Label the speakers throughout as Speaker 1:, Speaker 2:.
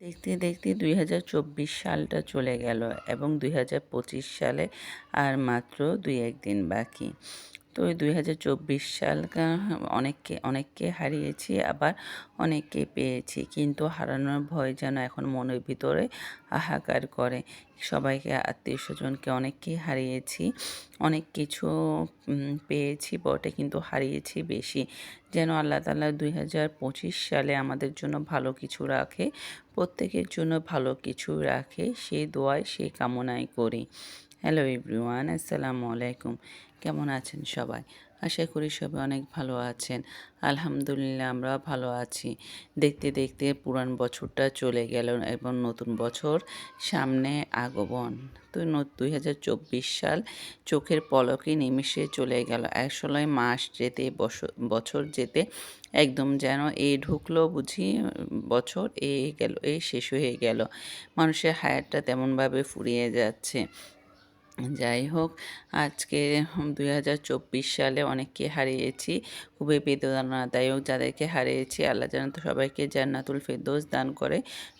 Speaker 1: দেখতে দেখতে দুই হাজার চব্বিশ সালটা চলে গেল এবং দুই হাজার পঁচিশ সালে আর মাত্র দুই একদিন বাকি। তো দুই হাজার চব্বিশ সাল অনেককে অনেককে হারিয়েছি, আবার অনেককে পেয়েছি। কিন্তু হারানোর ভয় যেন এখন মনের ভিতরে হাহাকার করে। সবাইকে আত্মীয় স্বজনকে অনেককেই হারিয়েছি, অনেক কিছু পেয়েছি, বটে, কিন্তু হারিয়েছি বেশি। যেন আল্লাহ তালা দুই হাজার পঁচিশ সালে আমাদের জন্য ভালো কিছু রাখে, প্রত্যেকের জন্য ভালো কিছু রাখে সেই দোয়ায় সেই কামনাই করি। হ্যালো এভরিওয়ান আসসালামু আলাইকুম কেমন আছেন সবাই? আশা করি সবাই অনেক ভালো আছেন। আলহামদুলিল্লাহ আমরা ভালো আছি। দেখতে দেখতে পুরান বছরটা চলে গেল এবং নতুন বছর সামনে আগমন। তো দুই হাজার চব্বিশ সাল চোখের পলকে নিমিশে চলে গেল। আসলে মাস যেতে বছর যেতে একদম যেন এ ঢুকলো বুঝি, বছর এ গেল, এ শেষ হয়ে গেল। মানুষের হায়ারটা তেমনভাবে ফুরিয়ে যাচ্ছে। যাই হোক, আজকে দুই হাজার চব্বিশ সালে অনেককে হারিয়েছি। খুবই বেদনাদায়ক যাদেরকে হারিয়েছি, আল্লাহ যেন সবাইকে জান্নাতুল ফেরদৌস দান করে।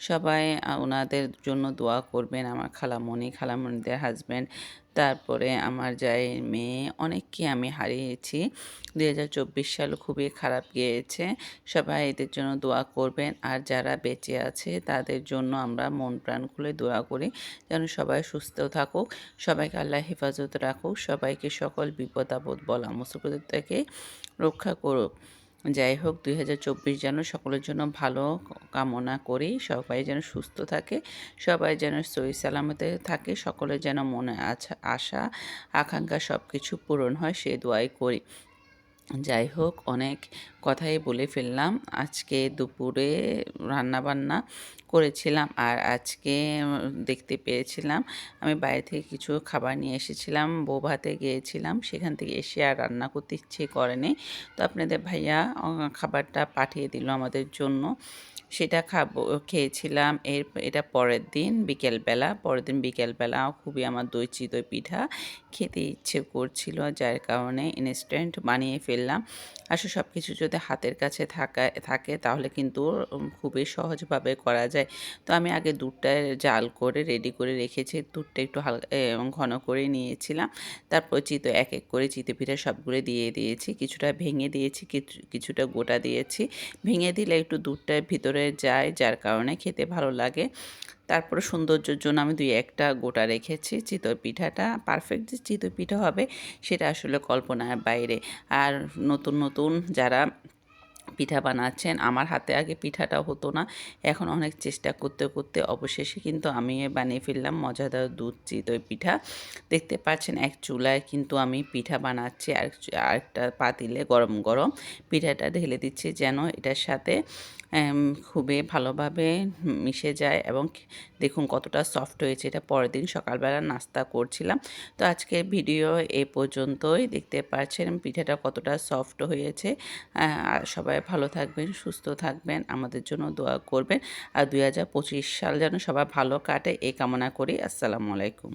Speaker 1: সবাই ওনাদের জন্য দোয়া করবেন, আমার খালামণি, খালামণিদের হাজব্যান্ড তারপরে আমার যাই মেয়ে, অনেককে আমি হারিয়েছি। দু হাজার চব্বিশ সাল খুবই খারাপ গিয়েছে। সবাই এদের জন্য দোয়া করবেন। আর যারা বেঁচে আছে, তাদের জন্য আমরা মন প্রাণ খুলে দোয়া করি। যেন সবাই সুস্থ থাকুক, সবাইকে আল্লাহ হেফাজত রাখুক, সবাইকে সকল বিপদ আপদ বলা মুসিবত থেকে রক্ষা করুক। যাই হোক, দুই হাজার চব্বিশ যেন সকলের জন্য ভালো কামনা করি, সবাই যেন সুস্থ থাকে, সবাই যেন সই সালামতে থাকে, সকলের যেন মনে আশা, আকাঙ্ক্ষা সব কিছু পূরণ হয়, সে দোয়াই করি। যাই হোক, অনেক কথাই বলে ফেললাম। আজকে দুপুরে রান্নাবান্না করেছিলাম আর আজকে দেখতে পেয়েছিলাম। আমি বাইরে থেকে কিছু খাবার নিয়ে এসেছিলাম বউ ভাতে গিয়েছিলাম। সেখান থেকে এসে আর রান্না করতে ইচ্ছে করেনি তো আপনাদের ভাইয়া খাবারটা পাঠিয়ে দিল আমাদের জন্য। সেটা খাব, খেয়েছিলাম। এর, এটা পরের দিন, বিকেলবেলা। পরের দিন বিকেলবেলা খুবই আমার দই পিঠা খেতে ইচ্ছে করছিল, যার কারণে ইনস্ট্যান্ট বানিয়ে ফেললাম। আসলে সব কিছু যদি হাতের কাছে থাকা থাকে তাহলে কিন্তু খুবই সহজভাবে করা যায়। তো আমি আগে দুধটা জাল করে রেডি করে রেখেছি। দুধটা একটু হালকা ঘন করে নিয়েছিলাম। তারপর চিতো এক এক করে চিতে পিঠা সবগুলো দিয়ে দিয়েছি। কিছুটা ভেঙে দিয়েছি কিছুটা গোটা দিয়েছি। ভেঙে দিলে একটু দুধটা ভিতরে যায়, যার কারণে খেতে ভালো লাগে। তারপরে সৌন্দর্যের জন্য আমি দুই একটা গোটা রেখেছি। চিতই পিঠাটা পারফেক্ট যে চিতই পিঠা হবে, সেটা আসলে কল্পনার বাইরে। আর নতুন নতুন যারা পিঠা বানাচ্ছেন। আমার হাতে আগে পিঠাটা হতো না। এখন অনেক চেষ্টা করতে করতে অবশেষে কিন্তু আমি বানিয়ে ফেললাম মজাদার দুধ চিতই পিঠা। দেখতে পাচ্ছেন এক চুলায় কিন্তু আমি পিঠা বানাচ্ছি। আর আরেকটা পাতিলে গরম গরম পিঠাটা ঢেলে দিচ্ছি যেন এটার সাথে খুবই ভালোভাবে মিশে যায় এবং দেখুন কতটা সফট হয়েছে। এটা পরের দিন সকালবেলা নাস্তা করছিলাম। তো আজকের ভিডিও এ পর্যন্তই। দেখতে পাচ্ছেন পিঠাটা কতটা সফট হয়েছে। সবাই ভালো থাকবেন, সুস্থ থাকবেন, আমাদের জন্য দোয়া করবেন। আর দুই হাজার পঁচিশ সাল যেন সবাই ভালো কাটে, এই কামনা করি। আসসালামু আলাইকুম।